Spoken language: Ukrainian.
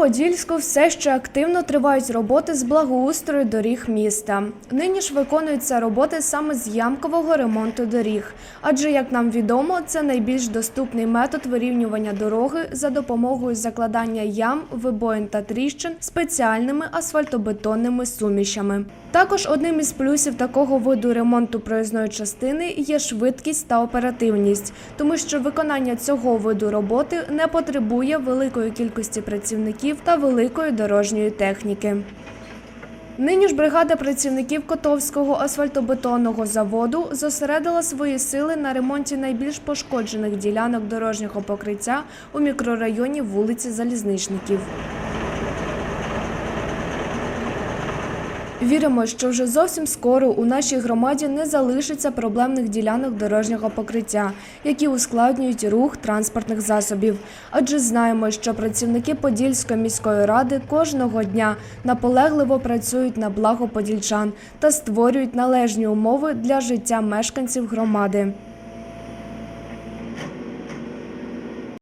Подільську все ще активно тривають роботи з благоустрою доріг міста. Нині ж виконуються роботи саме з ямкового ремонту доріг. Адже, як нам відомо, це найбільш доступний метод вирівнювання дороги за допомогою закладання ям, вибоїн та тріщин спеціальними асфальтобетонними сумішами. Також одним із плюсів такого виду ремонту проїзної частини є швидкість та оперативність, тому що виконання цього виду роботи не потребує великої кількості працівників та великої дорожньої техніки. Нині ж бригада працівників Котовського асфальтобетонного заводу зосередила свої сили на ремонті найбільш пошкоджених ділянок дорожнього покриття у мікрорайоні вулиці Залізничників. Віримо, що вже зовсім скоро у нашій громаді не залишиться проблемних ділянок дорожнього покриття, які ускладнюють рух транспортних засобів. Адже знаємо, що працівники Подільської міської ради кожного дня наполегливо працюють на благо подільчан та створюють належні умови для життя мешканців громади.